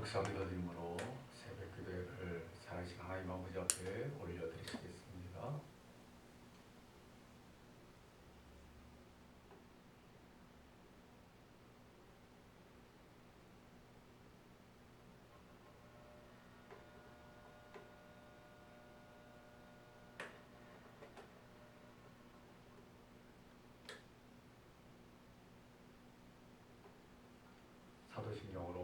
묵상기도 드림으로 새벽 기도를 사랑하신 하나님 아버지 앞에 올려드리겠습니다. 사도신경으로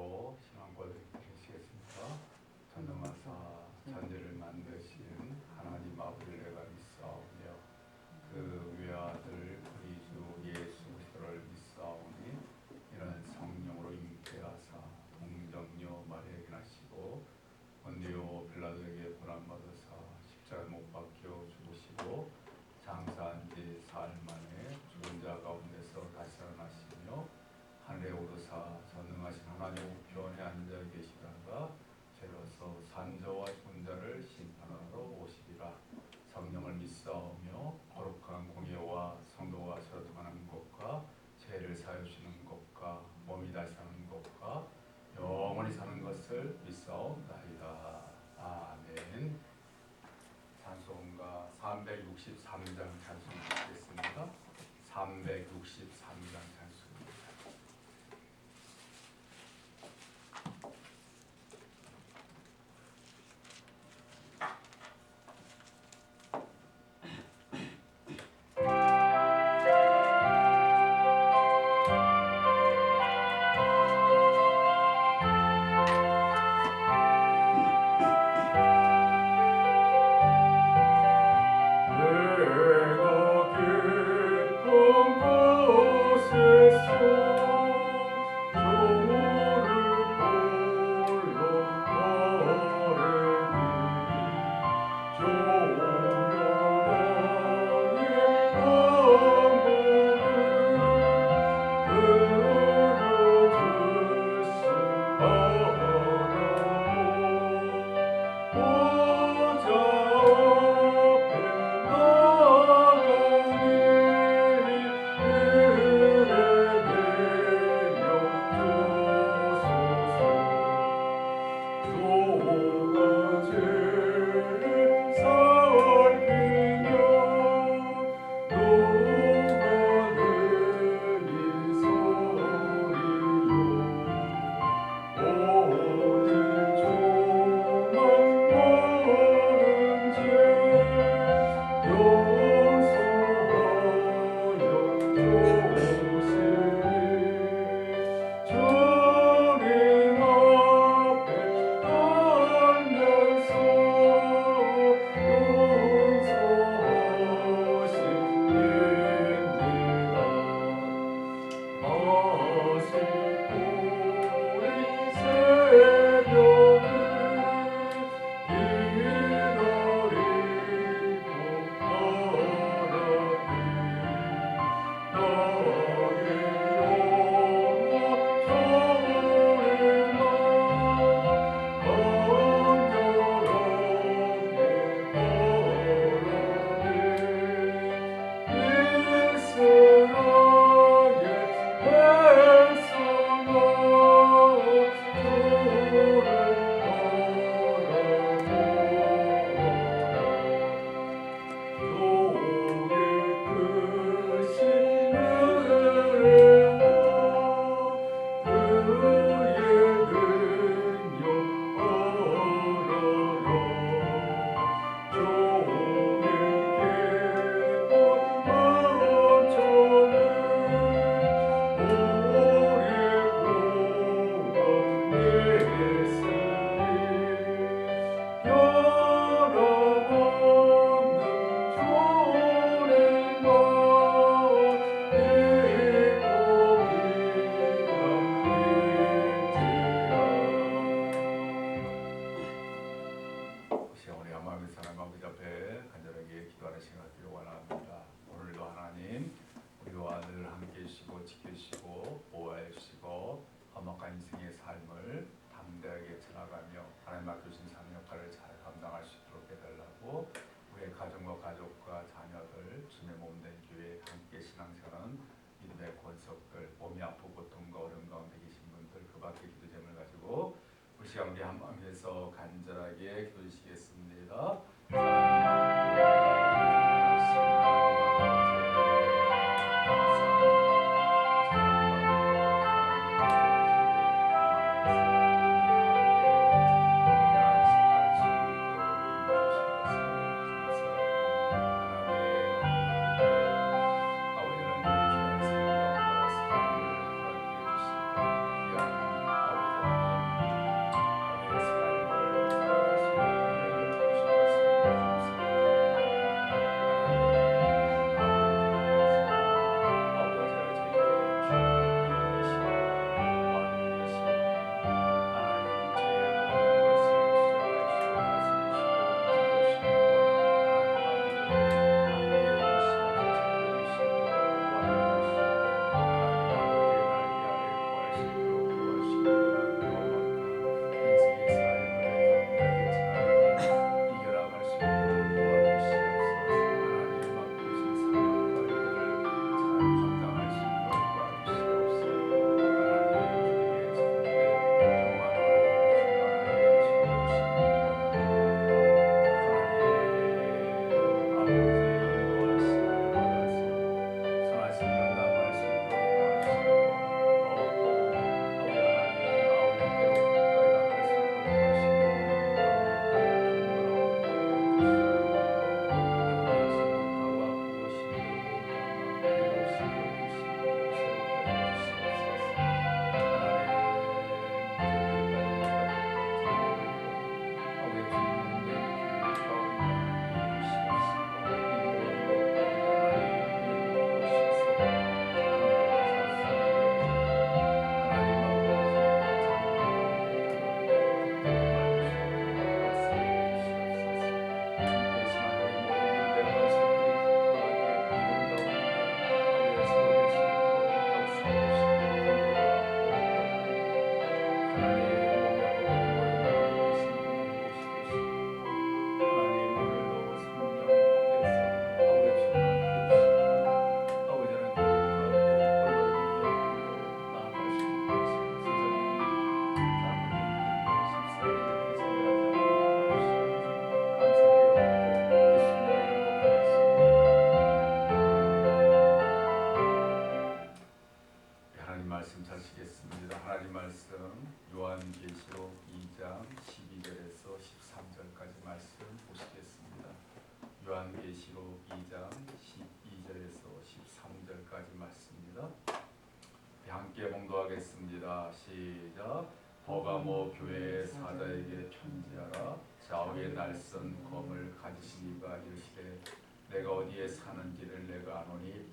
내가 어디에 사는지를 내가 아노니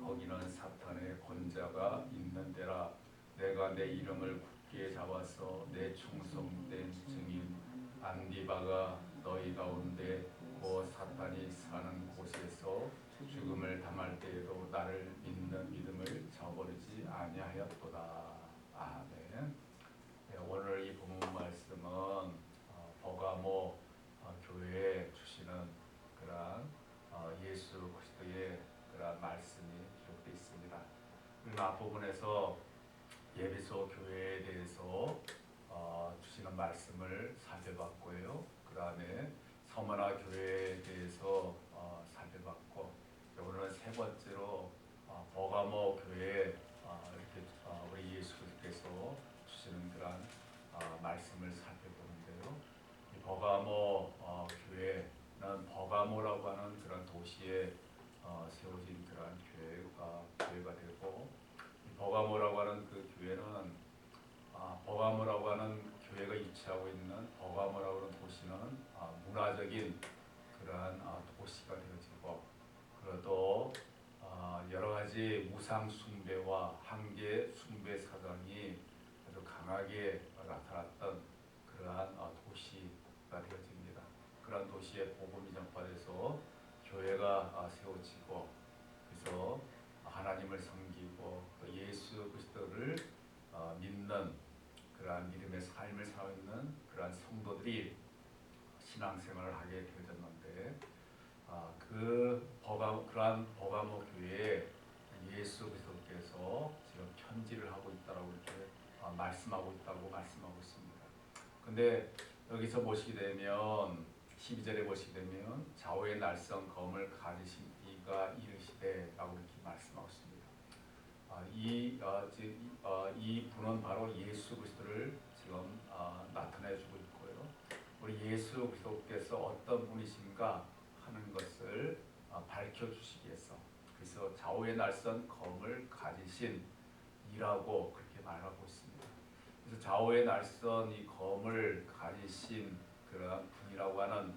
거기는 사탄의 권자가 있는 데라. 내가 내 이름을 굳게 잡아서 내 충성된 증인 안디바가 너희 가운데 그 사탄이 사는 곳에서 죽음을 당할 때에도 나를 믿는 믿음을 저버리지 아니하였도다 아멘 네, 오늘 이 본문 말씀은 어, 버가모 어, 교회에 주시는 그러한 어, 예수 그리스도의 그러한 말씀이 기록되어 있습니다. 그리고 앞부분에서 예비소 교회에 대해서 어, 주시는 말씀을 살펴봤고요. 그 다음에 서머나 교회에 대해서 어, 살펴봤고 오늘은 세 번째로 어, 버가모 교회에 어, 이렇게 어, 우리 예수 그리스도께서 주시는 그러한 어, 말씀을 살펴보는데요. 이 버가모 어, 교회는 버가모라고 하는 그런 도시에 어, 세워진 그러한 교회가 교회가 되고 이 버가모라고 하는 그 교회는 아, 버가모라고 하는 교회가 위치하고 있는 버가모라고 하는 도시는 아, 문화적인 그러한 아, 도시가 되어지고 그래도 아, 여러 가지 무상 숭배와 한계 숭배 사상이 아주 강하게 나타났던 그러한 아, 도시가 되어집니다. 그러한 도시에 복음이 전파돼서 교회가 아, 세워지고 그래서 하나님을 섬기고 또 예수 그리스도를 어, 믿는 그러한 믿음의 삶을 살고 있는 그러한 성도들이 신앙생활을 하게 되어졌는데 아, 그 버가 그러한 버가모 교회에 예수 그리스도께서 지금 편지를 하고 있다라고 이렇게 아, 말씀하고 있다고 말씀하고 있습니다. 그 근데 여기서 보시게 되면 12절에 보시게 되면 좌우의 날선 검을 가지신 이가 이르시되라고 이렇게 말씀하고 있습니다. 아, 이, 어, 즉, 이- 어, 이 분은 바로 예수 그리스도를 지금 어, 나타내주고 있고요. 우리 예수 그리스도께서 어떤 분이신가 하는 것을 어, 밝혀주시기 위해서 그래서 좌우의 날선 검을 가지신 이라고 그렇게 말하고 있습니다. 그래서 좌우의 날선 이 검을 가지신 그러한 분이라고 하는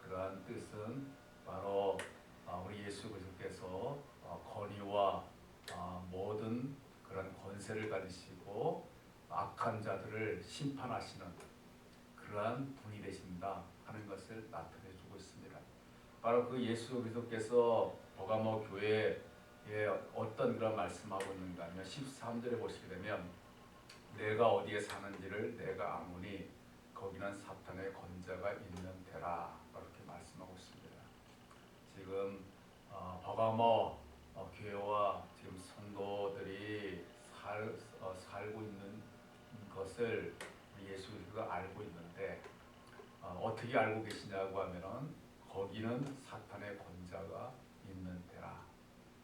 그러한 뜻은 바로 어, 우리 예수 그리스도께서 어, 권위와 어, 모든 그런 권세를 가지시고 악한 자들을 심판하시는 그러한 분이 되신다 하는 것을 있습니다. 바로 그 예수 그리스도께서 버가모 교회에 어떤 그런 말씀하고 있는가 하면 13절에 보시게 되면 내가 어디에 사는지를 내가 아무니 거기는 사탄의 권자가 있는 데라 이렇게 말씀하고 있습니다. 지금 어, 버가모 어, 교회와 지금 성도들이 살, 어, 살고 있는 것을 예수 그리스도가 알고 있는데 어, 떻게 알고 계시냐고 하면은 거기는 사탄의 권자가 있는 데라.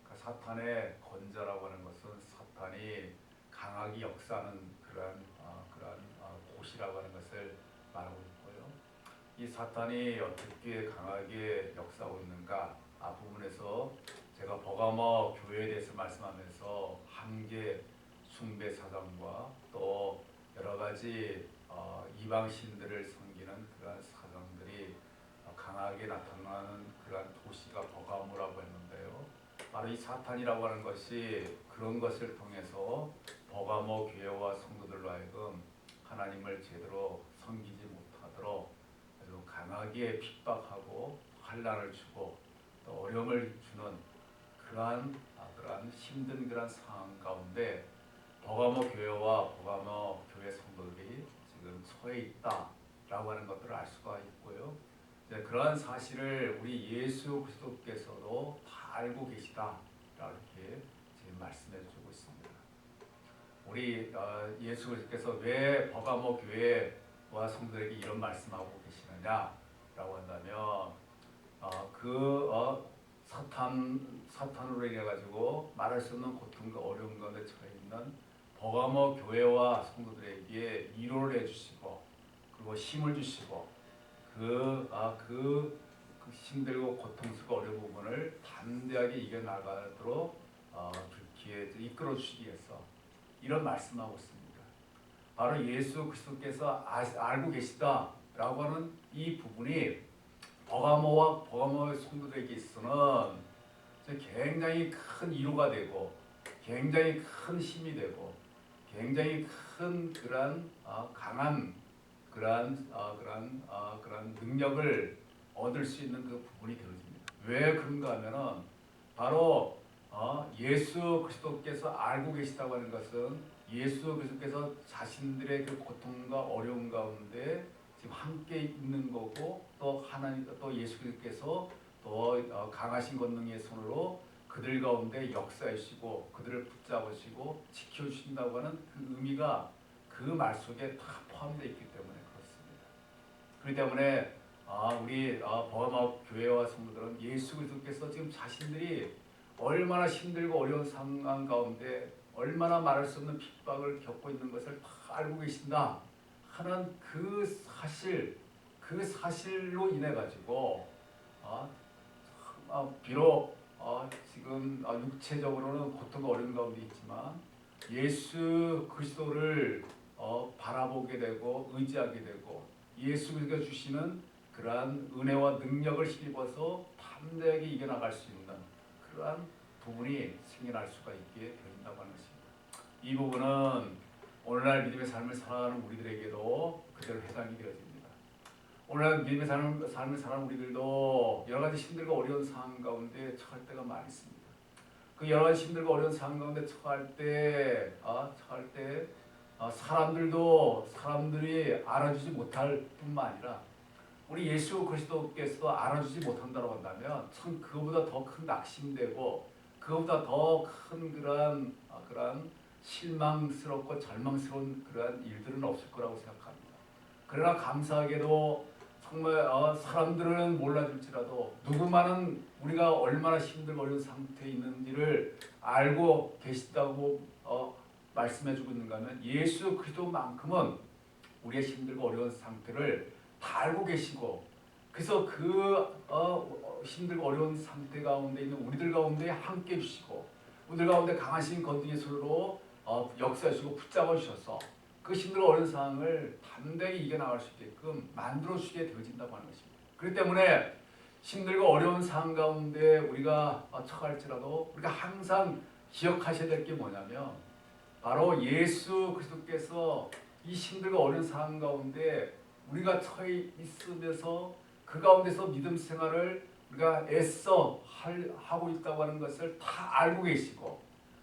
그 사탄의 권자라고 하는 것은 사탄이 강하게 역사하는 그러한 어, 그러한 어, 곳이라고 하는 것을 말하고 있고요. 이 사탄이 어떻게 강하게 역사하고 있는가 앞부분에서 제가 버가모 교회에 대해서 말씀하면서 한계 숭배 사상과 또 여러 가지 어, 이방 신들을 섬기는 그러한 강하게 나타나는 그러한 도시가 버가모라고 했는데요. 바로 이 사탄이라고 하는 것이 그런 것을 통해서 버가모 교회와 성도들로 하여금 하나님을 제대로 섬기지 못하도록 아주 강하게 핍박하고 환란을 주고 또 어려움을 주는 그러한 아, 그러한 힘든 그러한 상황 가운데 버가모 교회와 버가모 교회 성도들이 지금 처해 있다라고 하는 것들을 알 수가 있고요. 이제 그러한 사실을 우리 예수 그리스도께서도 다 알고 계시다 이렇게 지금 말씀해 주고 있습니다. 우리 어, 예수 그리스도께서 왜 버가모 교회와 성도들에게 이런 말씀하고 계시느냐라고 한다면 어, 그 어, 사탄 사탄으로 인해 가지고 말할 수 없는 고통과 어려움 가운데 처해 있는 버가모 교회와 성도들에게 위로를 해주시고 그리고 힘을 주시고 그, 아, 그, 그 힘들고 고통스럽고 어려운 부분을 담대하게 이겨나가도록 어, 그렇게 이끌어 주시기 위해서 이런 말씀하고 있습니다. 바로 예수 그리스도께서 아, 알고 계시다라고 하는 이 부분이 버가모와 버가모의 성도들에게 있어서는 굉장히 큰 위로가 되고 굉장히 큰 힘이 되고 굉장히 큰 그러한 어, 강한 그러한 어, 그러한 어, 그러한 능력을 얻을 수 있는 그 부분이 되어집니다. 왜 그런가 하면은 바로 어, 예수 그리스도께서 알고 계시다고 하는 것은 예수 그리스도께서 자신들의 그 고통과 어려움 가운데 지금 함께 있는 거고 또 하나님 또 예수 그리스도께서 또 어, 강하신 권능의 손으로 그들 가운데 역사하시고 그들을 붙잡으시고 지켜주신다고 하는 그 의미가 그 말 속에 다 포함되어 있기 때문에. 그렇기 때문에 아, 우리 아, 버마 교회와 성도들은 예수 그리스도께서 지금 자신들이 얼마나 힘들고 어려운 상황 가운데 얼마나 말할 수 없는 핍박을 겪고 있는 것을 다 알고 계신다 하는 그 사실 그 사실로 인해 가지고 아, 아, 비록 아, 지금 아, 육체적으로는 고통과 어려움 가운데 있지만 예수 그리스도를 어, 바라보게 되고 의지하게 되고 예수 그리스도가 주시는 그러한 은혜와 능력을 힘입어서 담대하게 이겨나갈 수 있는 그러한 부분이 생겨날 수가 있게 된다고 하는 것입니다. 이 부분은 오늘날 믿음의 삶을 살아가는 우리들에게도 그대로 해당이 되어집니다. 오늘날 믿음의 삶을, 살아가는 우리들도 여러 가지 힘들고 어려운 상황 가운데 처할 때가 많이 있습니다. 그 여러 가지 힘들고 어려운 상황 가운데 처할 때, 아, 처할 때 어, 사람들도 사람들이 알아주지 못할 뿐만 아니라 우리 예수 그리스도께서도 알아주지 못한다고 한다면 참 그거보다 더 큰 낙심되고 그거보다 더 큰 그런 어, 그런 실망스럽고 절망스러운 그러한 일들은 없을 거라고 생각합니다. 그러나 감사하게도 정말 어, 사람들은 몰라줄지라도 누구만은 우리가 얼마나 힘들고 어려운 상태에 있는지를 알고 계시다고 어, 말씀해주고 있는가 하면 예수 그리스도만큼은 우리의 힘들고 어려운 상태를 다 알고 계시고 그래서 그 어, 어, 힘들고 어려운 상태 가운데 있는 우리들 가운데 함께 해주시고 우리들 가운데 강하신 건등의 손으로 어, 역사하시고 붙잡아 주셔서 그 힘들고 어려운 상황을 담대히 이겨나갈 수 있게끔 만들어 주시게 되어진다고 하는 것입니다. 그렇기 때문에 힘들고 어려운 상황 가운데 우리가 어, 처할지라도 우리가 항상 기억하셔야 될 게 뭐냐면 바로 예수 그리스도께서 이 힘들고 어려운 상황 가운데 우리가 처해 있으면서 그 가운데서 믿음 생활을 우리가 애써 할, 하고 있다고 하는 것을 다 알고 계시고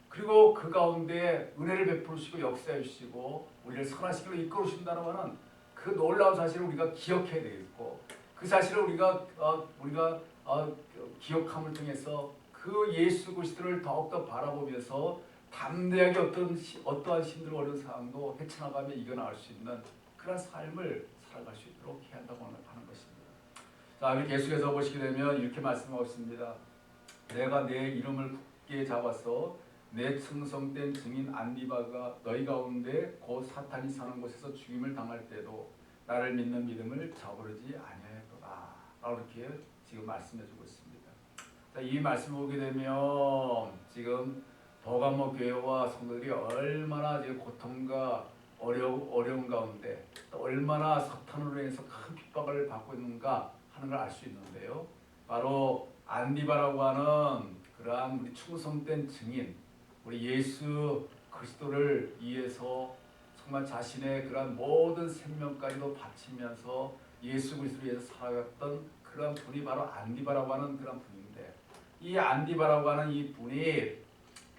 그리고 그 가운데 은혜를 베푸시고 역사해 주시고 우리를 선하시기로 이끌어 주신다는 것은 그 놀라운 사실을 우리가 기억해야 되겠고 그 사실을 우리가 어, 우리가 어, 기억함을 통해서 그 예수 그리스도를 더욱더 바라보면서 담대하게 어떤 시- 어떠한 힘들고 어려운 상황도 헤쳐나가며 이겨나갈 수 있는 그런 삶을 살아갈 수 있도록 해야 한다고 하는 것입니다. 자, 계속해서 보시게 되면 이렇게 말씀하고 있습니다. 내가 내 이름을 굳게 잡아서 내 충성된 증인 안디바가 너희 가운데 곧 사탄이 사는 곳에서 죽임을 당할 때도 나를 믿는 믿음을 저버리지 아니하였도다. 이렇게 지금 말씀해주고 있습니다. 자, 이 말씀을 보게 되면 지금 버가모 교회와 성도들이 얼마나 고통과 어려, 어려운 가운데 또 얼마나 사탄으로 인해서 큰 핍박을 받고 있는가 하는 걸 알 수 있는데요. 바로 안디바라고 하는 그러한 우리 충성된 증인, 우리 예수 그리스도를 위해서 정말 자신의 그러한 모든 생명까지도 바치면서 예수 그리스도를 위해서 살아갔던 그런 분이 바로 안디바라고 하는 그런 분인데 이 안디바라고 하는 이 분이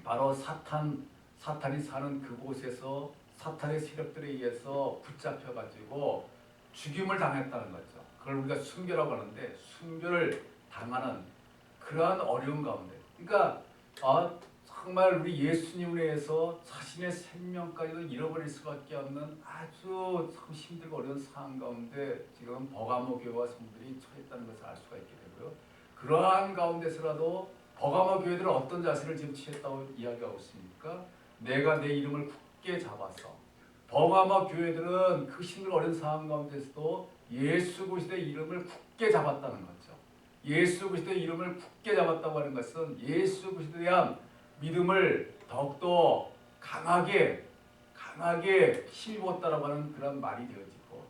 바로 사탄 사탄이 사는 그곳에서 사탄의 세력들에 의해서 붙잡혀 가지고 죽임을 당했다는 거죠. 그걸 우리가 순교라고 하는데 순교를 당하는 그러한 어려운 가운데. 그러니까 아, 정말 우리 예수님을 위해서 자신의 생명까지도 잃어버릴 수밖에 없는 아주 참 힘들고 어려운 상황 가운데 지금 버가모 교회와 성들이 처했다는 것을 알 수가 있게 되고요. 그러한 가운데서라도 버가모 교회들은 어떤 자세를 지금 취했다고 이야기하고 있습니까? 내가 내 이름을 굳게 잡아서 버가모 교회들은 그 힘들고 어려운 상황 가운데서도 예수 그리스도의 이름을 굳게 잡았다는 거죠. 예수 그리스도의 이름을 굳게 잡았다고 하는 것은 예수 그리스도에 대한 믿음을 더욱더 강하게 강하게 힘입었다라고 하는 그런 말이 되어지고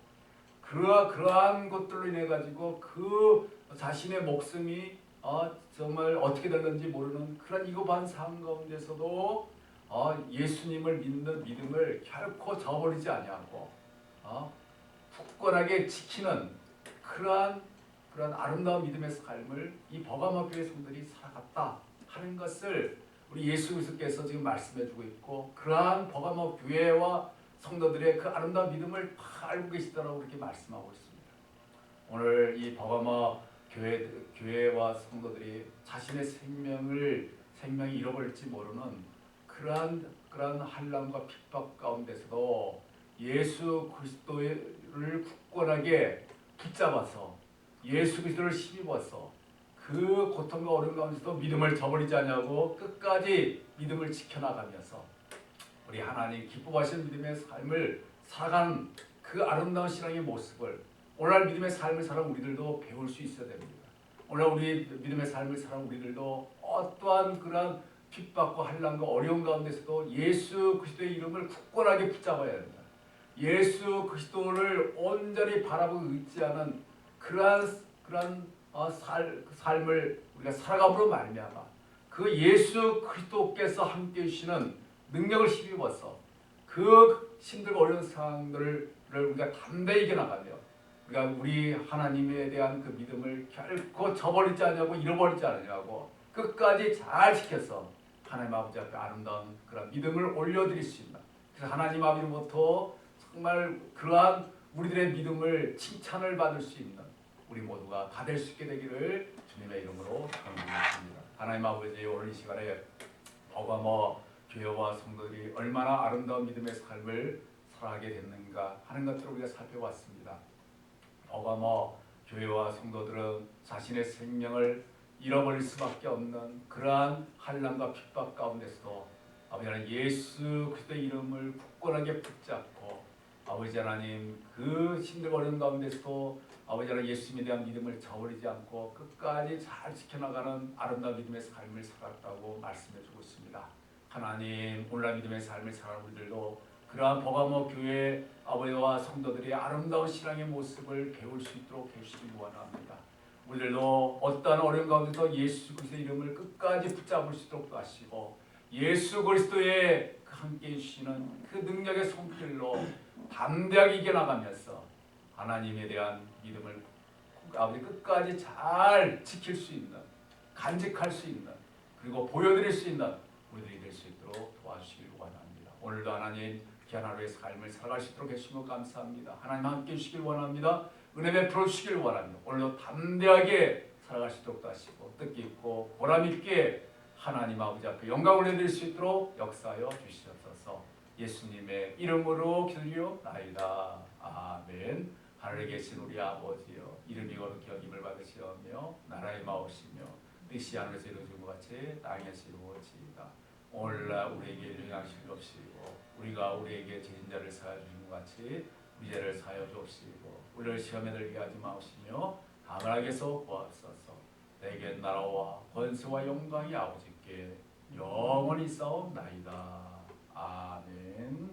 그러 그러한 것들로 인해 가지고 그 자신의 목숨이 어, 정말 어떻게 될는지 모르는 그런 이급한 삶 가운데서도 어, 예수님을 믿는 믿음을 결코 저버리지 아니하고 어, 굳건하게 지키는 그러한 그런 아름다운 믿음의 삶을 이 버가모 교회 성들이 살아갔다 하는 것을 우리 예수 그리스도께서 지금 말씀해주고 있고 그러한 버가모 교회와 성도들의 그 아름다운 믿음을 다 알고 계시다라고 이렇게 말씀하고 있습니다. 오늘 이 버가모 교회 교회와 성도들이 자신의 생명을 생명이 잃어버릴지 모르는 그러한 그러한 한란과 핍박 가운데서도 예수 그리스도를 굳건하게 붙잡아서 예수 그리스도를 힘입어서 그 고통과 어려움 가운데서도 믿음을 저버리지 않냐고 끝까지 믿음을 지켜나가면서 우리 하나님 기뻐하시는 믿음의 삶을 살아가는 그 아름다운 신앙의 모습을 오늘 믿음의 삶을 살아 우리들도 배울 수 있어야 됩니다. 오늘 우리 믿음의 삶을 살아 우리들도 어떠한 그런 핍박과 한란과 어려움 가운데서도 예수 그리스도의 이름을 굳건하게 붙잡아야 된다. 예수 그리스도를 온전히 바라보고 의지하는 그러한 그러한 어, 살, 삶을 우리가 살아감으로 말미암아 그 예수 그리스도께서 함께 해주시는 능력을 힘입어서 그 힘들고 어려운 상황들을 우리가 담대히 이겨나가며 우리가 우리 하나님에 대한 그 믿음을 결코 저버리지 않냐고 잃어버리지 않으냐고 끝까지 잘 지켜서 하나님 아버지 앞에 아름다운 그런 믿음을 올려드릴 수 있는 그래서 하나님 아버지로부터 정말 그러한 우리들의 믿음을 칭찬을 받을 수 있는 우리 모두가 다 될 수 있게 되기를 주님의 이름으로 기도드립니다. 하나님 아버지 오늘 이 시간에 버가모 교회와 성도들이 얼마나 아름다운 믿음의 삶을 살아가게 됐는가 하는 것들을 우리가 살펴봤습니다. 어가뭐 교회와 성도들은 자신의 생명을 잃어버릴 수밖에 없는 그러한 환란과 핍박 가운데서도 아버지 하나님 예수 그리스도의 이름을 굳건하게 붙잡고 아버지 하나님 그 어려운 가운데서도 아버지 하나님 예수님에 대한 믿음을 저버리지 않고 끝까지 잘 지켜나가는 아름다운 믿음의 삶을 살았다고 말씀해 주고 있습니다. 하나님 오늘날 믿음의 삶을 살아가는 우리들도 그러한 버가모 교회 아버지와 성도들의 아름다운 신앙의 모습을 배울 수 있도록 해주시기 원합니다. 우리들도 어떠한 어려운 가운데서 예수 그리스도의 이름을 끝까지 붙잡을 수 있도록 하시고 예수 그리스도의 그 함께 해주시는 그 능력의 손길로 담대하게 이겨나가면서 하나님에 대한 믿음을 아버지 끝까지 잘 지킬 수 있는 간직할 수 있는 그리고 보여드릴 수 있는 우리들이 될 수 있도록 도와주시길 원합니다. 오늘도 하나님 하루의 삶을 있도록 해주시면 감사합니다. 하나님 함께 해주시길 원합니다. 은혜 베풀어 주시길 원합니다. 오늘도 담대하게 있도록 하시고 뜻깊고 보람있게 하나님 아버지 앞에 영광을 내드릴 수 있도록 역사하여 주시옵소서 예수님의 이름으로 기도리옵나이다. 아멘 하늘에 계신 우리 아버지여 이름이 거룩히 여김을 받으시오며 나라의 마오시며 뜻이 하늘에서 이루어진 것 같이 땅에서 이루어지이다. 오늘날 우리에게 양식을 없이고 우리가 우리에게 죄인자를 사하여 주신 것 같이 죄를 사하여 주옵시고 우리를 시험에 들게 하지 마옵시며 가만하게서 구하옵소서. 내게 나라와 권세와 영광이 아버지께 영원히 싸움나이다. 아멘